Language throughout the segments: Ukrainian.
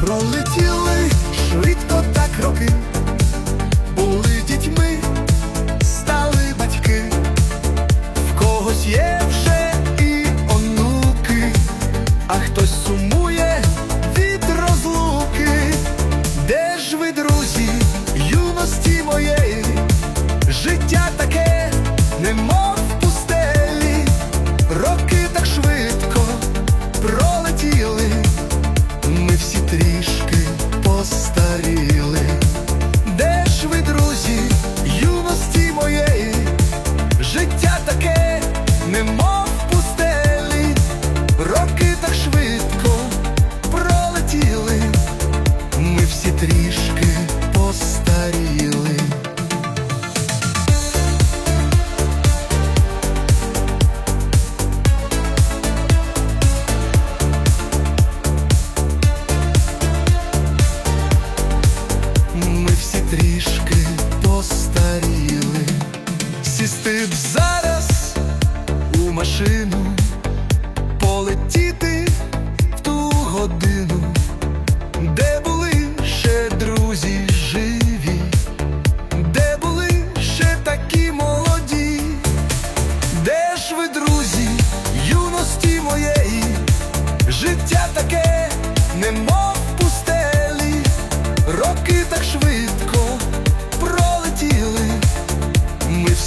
пролетіли швидко так роки, були дітьми, стали батьки, в когось є вже і онуки, а хтось сумує. me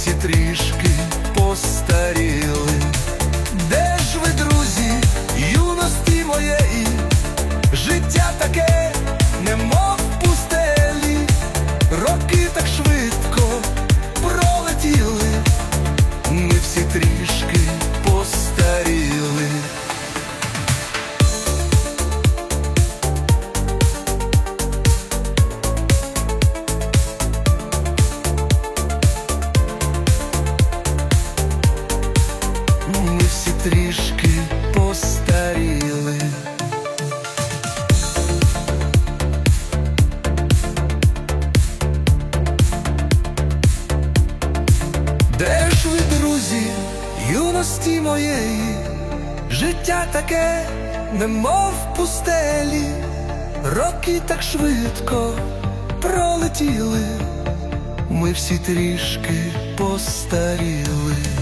всі трішки. трішки постаріли. Де ж ви, друзі, юності моєї, життя таке, немов в пустелі, роки так швидко пролетіли, ми всі трішки постаріли.